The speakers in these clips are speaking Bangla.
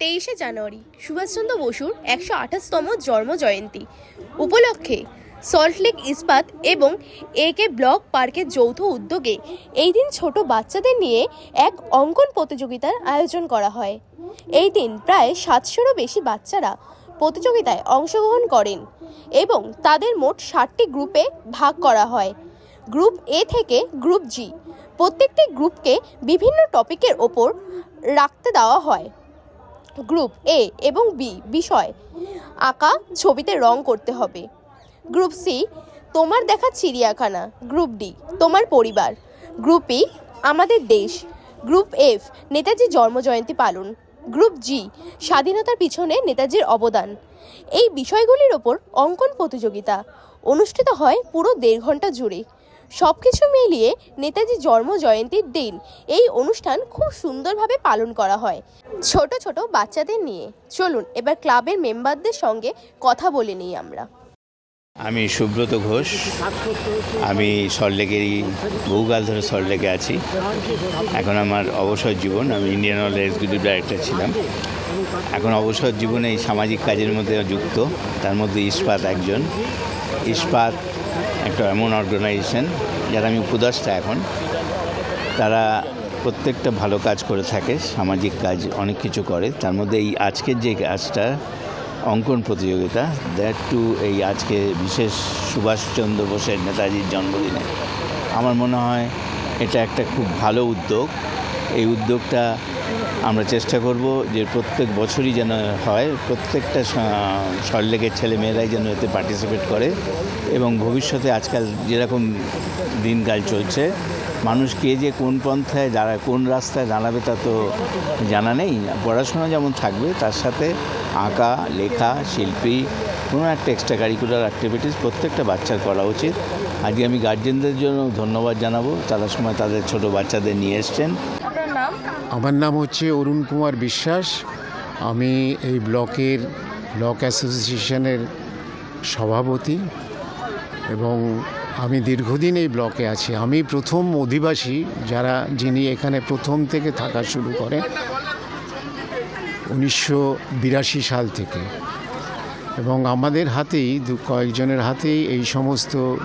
তেইশে জানুয়ারি সুভাষচন্দ্র বসুর একশো আঠাশতম জন্ম জয়ন্তী। উপলক্ষে সল্টলেক ইস্পাত এবং এ কে ব্লক পার্কের যৌথ উদ্যোগে এই দিন ছোট বাচ্চাদের নিয়ে এক অঙ্কন প্রতিযোগিতার আয়োজন করা হয়। এই দিন প্রায় সাতশোরও বেশি বাচ্চারা প্রতিযোগিতায় অংশগ্রহণ করেন এবং তাদের মোট ষাটটি গ্রুপে ভাগ করা হয়। গ্রুপ এ থেকে গ্রুপ জি প্রত্যেকটি গ্রুপকে বিভিন্ন টপিকের ওপর রাখতে দেওয়া হয়। গ্রুপ এ এবং বি বিষয়। আঁকা ছবিতে রং করতে হবে। গ্রুপ সি তোমার দেখা চিড়িয়াখানা। গ্রুপ ডি তোমার পরিবার। গ্রুপ ই আমাদের দেশ। গ্রুপ এফ নেতাজির জন্মজয়ন্তী পালন। গ্রুপ জি স্বাধীনতার পিছনে নেতাজির অবদান। এই বিষয়গুলির ওপর অঙ্কন প্রতিযোগিতা। অনুষ্ঠিত হয় পুরো দেড় ঘণ্টা জুড়ে। সব কিছু মিলিয়ে নেতাজি জন্ম জয়ন্তীর দিন। এই অনুষ্ঠান খুব সুন্দরভাবে পালন করা হয়। ছোট ছোট বাচ্চাদের নিয়ে। চলুন, এবার ক্লাবের মেম্বারদের সঙ্গে কথা বলে নিই আমরা। আমি সুব্রত ঘোষ। আমি সল্টলেকেরই বহুকাল ধরে সল্টলেকে আছি। এখন আমার অবসর জীবন। আমি ইন্ডিয়ান অয়েল এক্সিকিউটিভ ডাইরেক্টর ছিলাম। এখন অবসর জীবনে এই সামাজিক কাজের মধ্যে যুক্ত। তার মধ্যে ইস্পাত একজন। ইস্পাত একটা এমন অর্গানাইজেশন যারা আমি উপদেষ্টা এখন, তারা প্রত্যেকটা ভালো কাজ করে থাকে, সামাজিক কাজ অনেক কিছু করে। তার মধ্যে এই আজকের যে কাজটা, অঙ্কন প্রতিযোগিতা দ্যাট টু এই আজকে বিশেষ সুভাষচন্দ্র বোসের নেতাজির জন্মদিনে। আমার মনে হয় এটা একটা খুব ভালো উদ্যোগ। এই উদ্যোগটা আমরা চেষ্টা করব যে প্রত্যেক বছরই যেন হয়, প্রত্যেকটা সল্লেকের ছেলে মেয়েরাই যেন এতে পার্টিসিপেট করে এবং ভবিষ্যতে আজকাল যেরকম দিনকাল চলছে, মানুষ কে যে কোন পন্থায় দাঁড়া, কোন রাস্তায় দাঁড়াবে তা তো জানা নেই। পড়াশোনা যেমন থাকবে, তার সাথে আঁকা, লেখা, শিল্পী, কোনো একটা এক্সট্রা কারিকুলার অ্যাক্টিভিটিস প্রত্যেকটা বাচ্চার করা উচিত। আজকে আমি গার্জেনদের জন্য ধন্যবাদ জানাব। তারা সময় তাদের ছোট বাচ্চাদের নিয়ে এসছেন। আমার নাম হচ্ছে অরুণ কুমার বিশ্বাস। আমি এই ব্লকের ব্লক অ্যাসোসিয়েশনের সভাপতি এবং আমি দীর্ঘদিন এই ব্লকে আছি। আমি প্রথম অধিবাসী যারা, যিনি এখানে প্রথম থেকে থাকা শুরু করেন উনিশশো বিরাশি সাল থেকে। এবং আমাদের হাতেই, দু কয়েকজনের হাতেই এই সমস্ত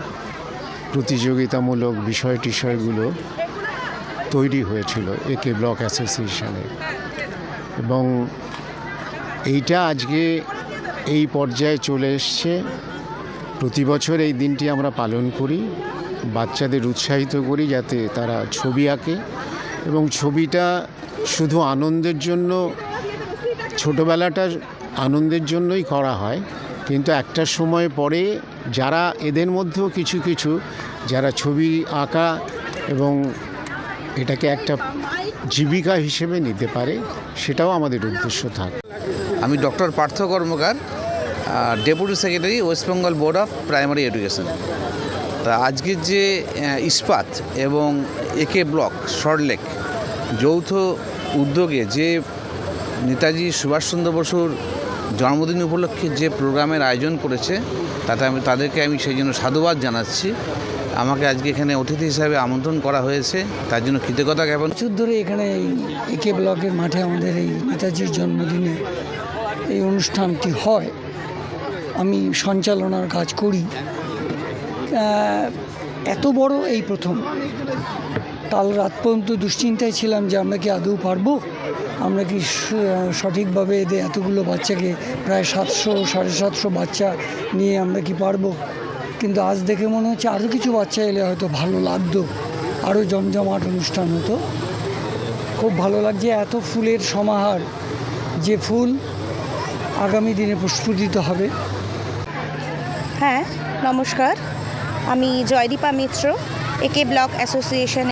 প্রতিযোগিতামূলক বিষয় টিষয়গুলো তৈরি হয়েছিল একে ব্লক অ্যাসোসিয়েশনে। এবং এইটা আজকে এই পর্যায়ে চলে এসছে। প্রতি বছর এই দিনটি আমরা পালন করি, বাচ্চাদের উৎসাহিত করি যাতে তারা ছবি আঁকে। এবং ছবিটা শুধু আনন্দের জন্য ছোটোবেলাটা আনন্দের জন্যই করা হয়। কিন্তু একটা সময় পরে যারা এদের মধ্যেও কিছু কিছু, যারা ছবি আঁকা এবং এটাকে একটা জীবিকা হিসেবে নিতে পারে, সেটাও আমাদের উদ্দেশ্য থাকে। আমি doctor Partha Karmakar deputy secretary, West Bengal board of primary education. তা আজকের যে ইস্পাত এবং একে ব্লক সল্টলেক যৌথ উদ্যোগে যে নেতাজি সুভাষচন্দ্র বসুর জন্মদিন উপলক্ষে যে প্রোগ্রামের আয়োজন করেছে, তাতে আমি, তাদেরকে আমি সেই জন্য সাধুবাদ জানাচ্ছি। আমাকে আজকে এখানে অতিথি হিসাবে আমন্ত্রণ করা হয়েছে। তার জন্য কৃতজ্ঞতা জ্ঞাপন বছর ধরে এখানে এই একে ব্লকের মাঠে আমাদের এই নেতাজির জন্মদিনে এই অনুষ্ঠানটি হয়। আমি সঞ্চালনার কাজ করি। এত বড় এই প্রথম। কাল রাত পর্যন্ত দুশ্চিন্তায় ছিলাম যে আমরা কি আদৌ পারব? আমরা কি সঠিকভাবে এদের এতগুলো বাচ্চাকে প্রায় সাতশো, সাড়ে সাতশো বাচ্চা নিয়ে আমরা কি পারব? কিন্তু আজ দেখে মনে হচ্ছে আরও কিছু বাচ্চা এলে হয়তো ভালো লাগতো আরও জমজমাট অনুষ্ঠান হতো। খুব ভালো লাগছে এত ফুলের সমাহার, যে ফুল আগামী দিনে প্রস্ফুটিত হবে। হ্যাঁ নমস্কার। আমি জয়দীপা মিত্র একে ব্লক অ্যাসোসিয়েশন